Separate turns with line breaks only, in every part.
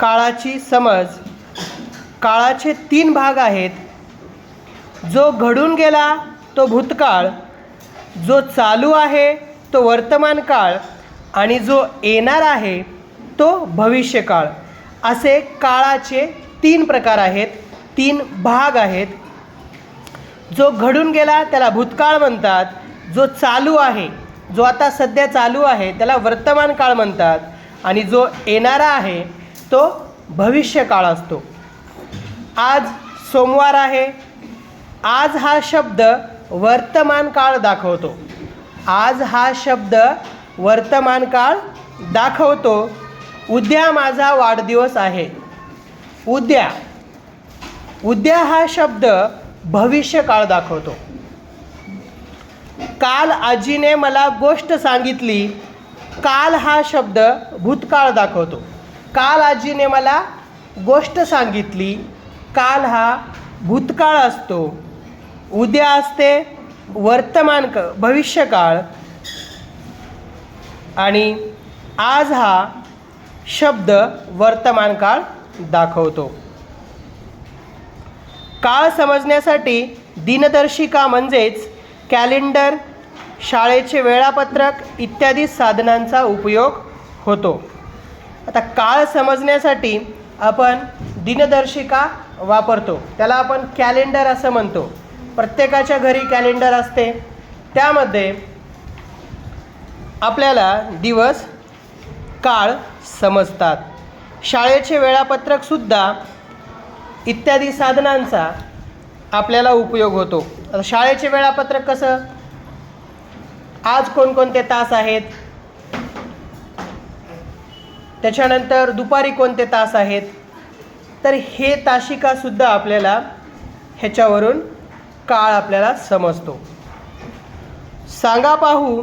काळाची समज. काळाचे तीन भाग आहेत. जो घडून गेला तो भूतकाळ. जो चालू आहे तो वर्तमान काळ. आणि जो येणार आहे तो भविष्यकाळ. असे काळाचे तीन प्रकार आहेत. तीन भाग आहेत. जो घडून गेला त्याला भूतकाळ म्हणतात. जो चालू आहे जो आता सध्या चालू आहे त्याला वर्तमान काळ म्हणतात. आणि जो येणारा आहे तो भविष्यकाळ असतो. आज सोमवार आहे. आज हा शब्द वर्तमान काळ दाखवतो. आज हा शब्द वर्तमान काळ दाखवतो. उद्या माझा वाढदिवस आहे. उद्या. उद्या हा शब्द भविष्यकाळ दाखवतो. काल आजीने मला गोष्ट सांगितली. काल हा शब्द भूतकाळ दाखवतो. काल आजीने मला गोष्ट सांगितली. काल हा भूतकाळ असतो. उद्या असते वर्तमान क भविष्यकाळ. आणि आज हा शब्द वर्तमान काळ दाखवतो. काळ समजण्यासाठी दिनदर्शिका म्हणजेच कॅलेंडर शाळेचे वेळापत्रक इत्यादी साधनांचा उपयोग होतो. आता काळ समजण्यासाठी आपण दिनदर्शिका वापरतो. त्याला आपण कॅलेंडर असं म्हणतो. प्रत्येकाच्या घरी कॅलेंडर असते. त्यामध्ये आपल्याला दिवस काळ समजतात. शाळेचे वेळापत्रकसुद्धा इत्यादी साधनांचा आपल्याला उपयोग होतो. आता शाळेचे वेळापत्रक कसं? आज कोणकोणते तास आहेत? त्याच्यानंतर दुपारी कोणते तास आहेत? तर हे ताशिकासुद्धा आपल्याला ह्याच्यावरून काळ आपल्याला समजतो. सांगा पाहू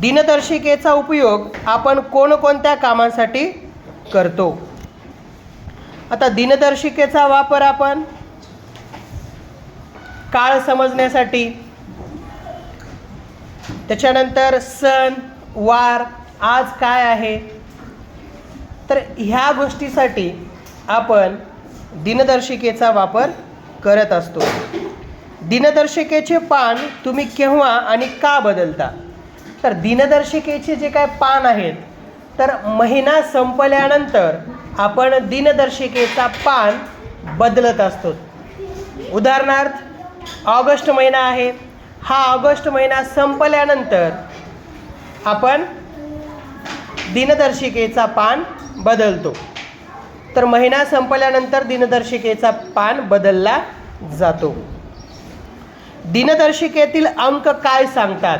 दिनदर्शिकेचा उपयोग आपण कोणकोणत्या कामांसाठी करतो? आता दिनदर्शिकेचा वापर आपण काळ समजण्यासाठी त्याच्यानंतर सण वार आज काय आहे? तर ह्या गोष्टीसाठी आपण दिनदर्शिकेचा वापर करत असतो. दिनदर्शिकेचे पान तुम्ही केव्हा आणि का बदलता? तर दिनदर्शिकेचे जे काय पान आहेत तर महिना संपल्यानंतर आपण दिनदर्शिकेचा पान बदलत असतो. उदाहरणार्थ ऑगस्ट महिना आहे. हा ऑगस्ट महिना संपल्यानंतर आपण दिनदर्शिकेचा पान बदलतो. तर महिना संपल्यानंतर दिनदर्शिकेचा पान बदलला जातो. दिनदर्शिकेतील अंक काय सांगतात?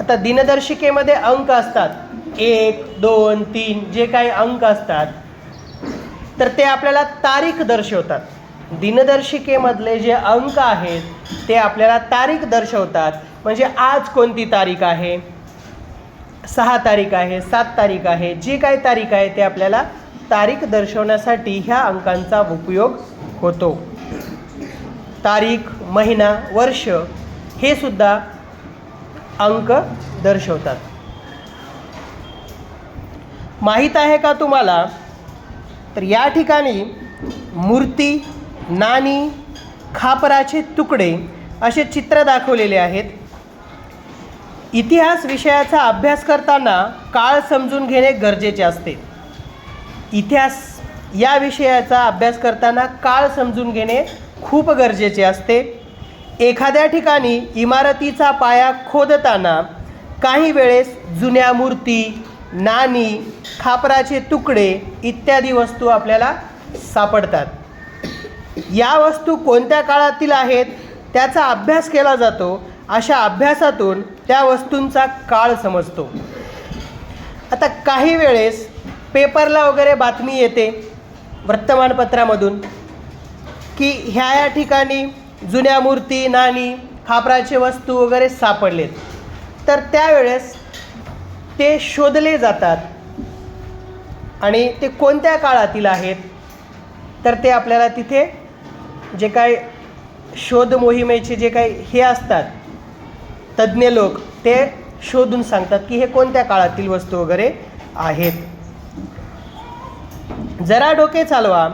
आता दिनदर्शिकेमध्ये अंक असतात. एक दोन तीन जे काही अंक असतात तर ते आपल्याला तारीख दर्शवतात. दिनदर्शिकेमधले जे अंक आहेत ते आपल्याला तारीख दर्शवतात. म्हणजे आज कोणती तारीख आहे? सहा तारीख आहे सात तारीख आहे जी काय तारीख आहे ते आपल्याला तारीख दर्शवण्यासाठी ह्या अंकांचा उपयोग होतो. तारीख महिना वर्ष हे सुद्धा अंक दर्शवतात. माहीत आहे का तुम्हाला? तर या ठिकाणी मूर्ती नाणी खापराचे तुकडे असे चित्र दाखवलेले आहेत. इतिहास विषयाचा अभ्यास करताना काळ समजून घेणे गरजेचे असते. इतिहास या विषयाचा अभ्यास करताना काळ समजून घेणे खूप गरजेचे असते. एखाद्या ठिकाणी इमारतीचा पाया खोदताना काही वेळेस जुन्या मूर्ती नाणी खापराचे तुकडे इत्यादी वस्तू आपल्याला सापडतात. या वस्तू कोणत्या काळातील आहेत त्याचा अभ्यास केला जातो अशा अभ्यासातून त्या वस्तूंचा काळ समजतो. आता काही वेळेस पेपरला वगैरे बातमी येते वर्तमानपत्रामधून की ह्या या ठिकाणी जुन्या मूर्ती नाणी खापराचे वस्तू वगैरे सापडलेत. तर त्यावेळेस ते शोधले जातात आणि ते कोणत्या काळातील आहेत? तर ते आपल्याला तिथे जे काय शोध मोहिमेचे जे काही हे असतात तज्ज्ञ लोक ते शोधून सांगतात की हे कोणत्या काळातील वस्तू वगैरे आहेत. जरा डोके चालवा.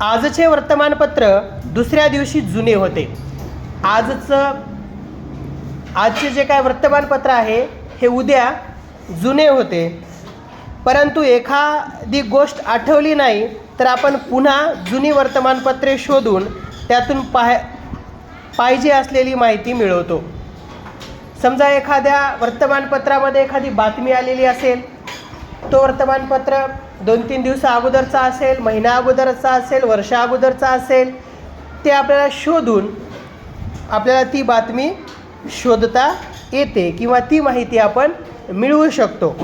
आजचे वर्तमानपत्र दुसऱ्या दिवशी जुने होते. आजचं आजचे जे काय वर्तमानपत्र आहे हे उद्या जुने होते. परंतु एखादी गोष्ट आठवली नाही तर आपण पुन्हा जुनी वर्तमानपत्रे शोधून त्यातून पाह पाहिजे असलेली माहिती मिळवतो. समजा एखाद्या वर्तमानपत्रामध्ये एखादी बातमी आलेली असेल तो वर्तमानपत्र दोन तीन दिवसा अगोदरचा असेल महिना अगोदरचा असेल वर्षा अगोदरचा असेल ते आपल्याला शोधून आपल्याला ती बातमी शोधता येते किंवा ती माहिती आपण मिळवू शकतो.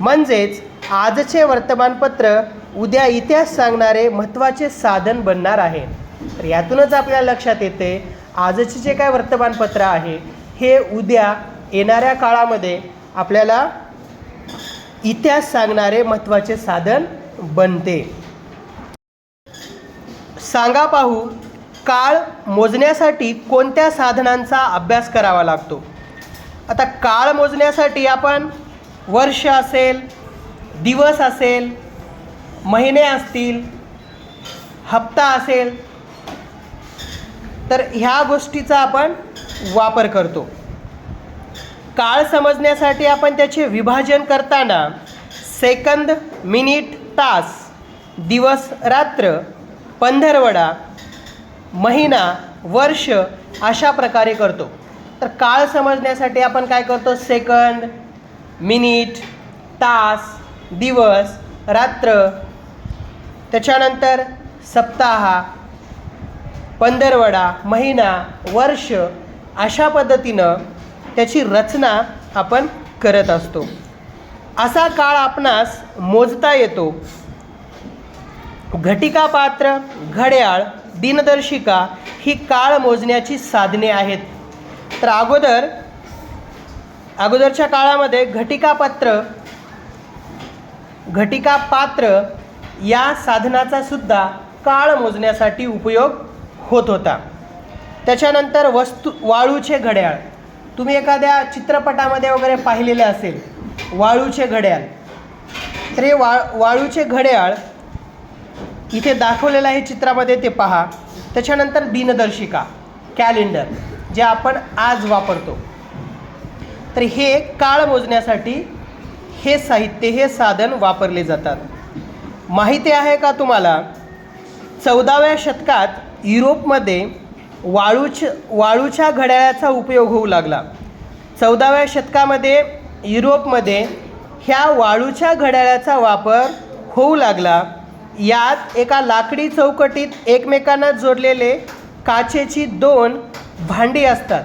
म्हणजेच आजचे वर्तमानपत्र उद्या इतिहास सांगणारे महत्त्वाचे साधन बनणार आहे. तर यातूनच आपल्याला लक्षात येते आजचे जे काय वर्तमानपत्र आहे हे उद्या येणाऱ्या काळामध्ये आपल्याला इतिहास सांगणारे महत्त्वाचे साधन बनते. सांगा पाहू काळ मोजण्यासाठी कोणत्या साधनांचा अभ्यास करावा लागतो? आता काळ मोजण्यासाठी आपण वर्ष असेल दिवस असेल महिने असतील हप्ता असेल तर ह्या गोष्टीचा आपण वापर करतो. काळ समजण्यासाठी आपण त्याचे विभाजन करताना सेकंद मिनिट तास दिवस रात्र पंधरवडा महिना वर्ष अशा प्रकारे करतो. तर काळ समजण्यासाठी आपण काय करतो? सेकंद मिनिट तास दिवस रात्र त्याच्यानंतर सप्ताह पंधरवडा महिना वर्ष अशा पद्धतीनं त्याची रचना आपण करत असतो. असा काळ आपणास मोजता येतो. घटिका पात्र घड्याळ दिनदर्शिका ही काळ मोजण्याची साधने आहेत. तर अगोदर अगोदरच्या काळामध्ये घटिका पात्र घटिका पात्र या साधनाचा सुद्धा काळ मोजण्यासाठी उपयोग होत होता. त्याच्यानंतर वस्तू वाळूचे घड्याळ. तुम्ही एखाद्या चित्रपटामध्ये वगैरे पाहिलेले असेल वाळूचे घड्याळ. तर हे वा वाळूचे घड्याळ इथे दाखवलेलं आहे चित्रामध्ये ते पहा. त्याच्यानंतर दिनदर्शिका कॅलेंडर जे आपण आज वापरतो. तर हे काळ मोजण्यासाठी हे साहित्य हे साधन वापरले जातात. माहिती आहे का तुम्हाला? चौदाव्या शतकात युरोपमध्ये वाळूच वाळूच्या घड्याळाचा उपयोग होऊ लागला. चौदाव्या शतकामध्ये युरोपमध्ये ह्या वाळूच्या घड्याळाचा वापर होऊ लागला. यात एका लाकडी चौकटीत एकमेकांना जोडलेले काचेची दोन भांडी असतात.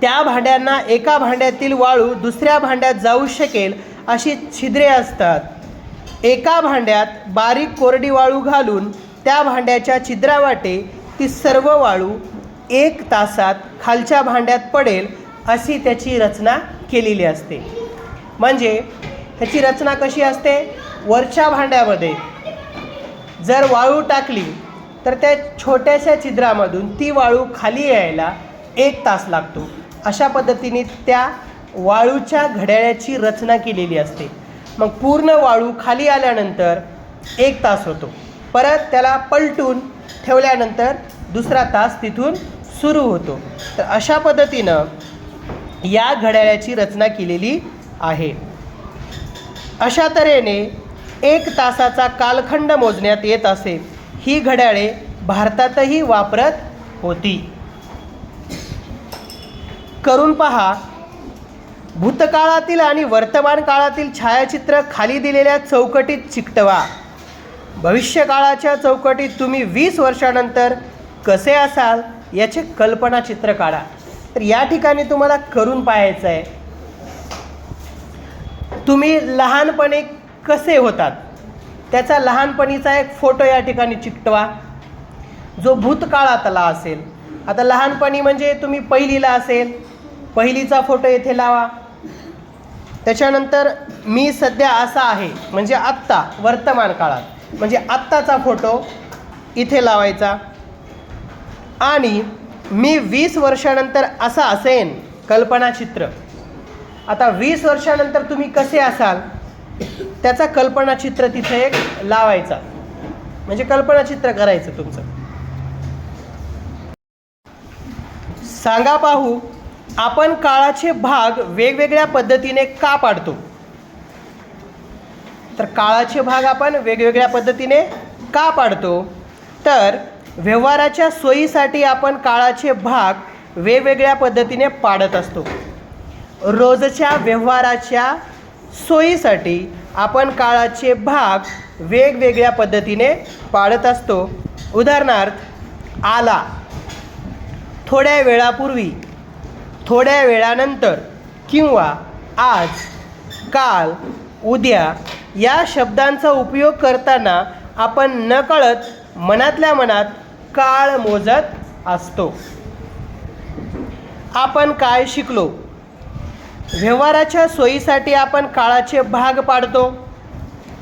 त्या भांड्यांना एका भांड्यातील वाळू दुसऱ्या भांड्यात जाऊ शकेल अशी छिद्रे असतात. एका भांड्यात बारीक कोरडी वाळू घालून त्या भांड्याच्या छिद्रावाटे ती सर्व वाळू एक तासात खालच्या भांड्यात पडेल अशी त्याची रचना केलेली असते. म्हणजे ह्याची रचना कशी असते? वरच्या भांड्यामध्ये जर वाळू टाकली तर त्या छोट्याशा छिद्रामधून ती वाळू खाली यायला एक तास लागतो. अशा पद्धतीने त्या वाळूच्या घड्याळ्याची रचना केलेली असते. मग पूर्ण वाळू खाली आल्यानंतर एक तास होतो. परत त्याला पलटून ठेवल्यानंतर दुसरा तास तिथून सुरू होतो. तर अशा पद्धतीनं या घड्याळ्याची रचना केलेली आहे. अशा तऱ्हेने एक तासाचा कालखंड मोजण्यात येत असे. ही घड्याळे भारतातही वापरत होती. करून पहा. भूतकाळातील आणि वर्तमान काळातील छायाचित्र खाली दिलेल्या चौकटीत चिकटवा. भविष्यकाळाच्या चौकटीत तुम्ही वीस वर्षानंतर कसे असाल याचे कल्पनाचित्र काढा. तर या ठिकाणी तुम्हाला करून पाहायचं आहे तुम्ही लहानपणी कसे होतात? त्याचा लहानपणीचा एक फोटो या ठिकाणी चिकटवा. जो भूतकाळातला असेल. आता लहानपणी म्हणजे तुम्ही पहिलीला असेल. पहिलीचा फोटो येथे लावा. त्याच्यानंतर मी सध्या असा आहे म्हणजे आत्ता वर्तमान काळात. म्हणजे आत्ताचा फोटो इथे लावायचा. आणि मी वीस वर्षानंतर असा असेन कल्पनाचित्र आता वीस वर्षानंतर तुम्ही कसे असाल त्याचा कल्पनाचित्र तिथे एक लावायचा. म्हणजे कल्पनाचित्र करायचं तुमचं. सांगा पाहू आपण काळाचे भाग वेगवेगळ्या पद्धतीने का पाडतो? तर काळाचे भाग आपण वेगवेगळ्या पद्धतीने का पाडतो? तर व्यवहाराच्या सोयीसाठी आपण काळाचे भाग वेगवेगळ्या पद्धतीने पाडत असतो. रोजच्या व्यवहाराच्या सोयीसाठी आपण काळाचे भाग वेगवेगळ्या पद्धतीने पाडत असतो. उदाहरणार्थ आला. थोड्या वेळापूर्वी थोड्या वेळानंतर किंवा आज काल उद्या या शब्दांचा उपयोग करताना आपण नकळत मनातल्या मनात काळ मोजत असतो. आपण काय शिकलो? व्यवहाराच्या सोयीसाठी आपण काळाचे भाग पाडतो.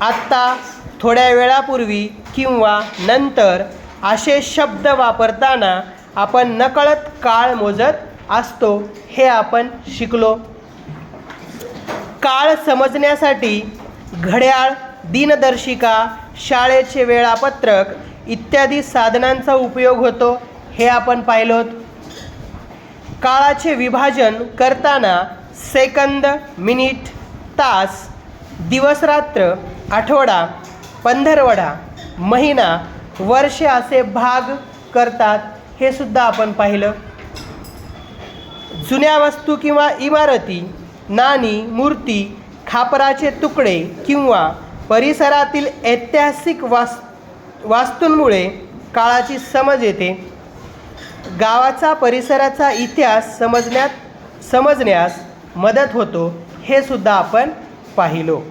आत्ता थोड्या वेळापूर्वी किंवा नंतर असे शब्द वापरताना आपण नकळत काळ मोजत असतो हे आपण शिकलो. काळ समजण्यासाठी घड्याळ दिनदर्शिका शाळेचे वेळापत्रक इत्यादी साधनांचा उपयोग होतो हे आपण पाहिलोत. काळाचे विभाजन करताना सेकंद मिनिट तास दिवसरात्र आठवडा पंधरवडा महिना वर्ष असे भाग करतात हे सुद्धा आपण पाहिलं. जुन्या वस्तू किंवा इमारती नाणी मूर्ती खापराचे तुकडे किंवा परिसरातील ऐतिहासिक वास वास्तूंमुळे काळाची समज येते. गावाचा परिसराचा इतिहास समजण्यात समजण्यास मदत होतो हे सुद्धा आपण पाहिलो.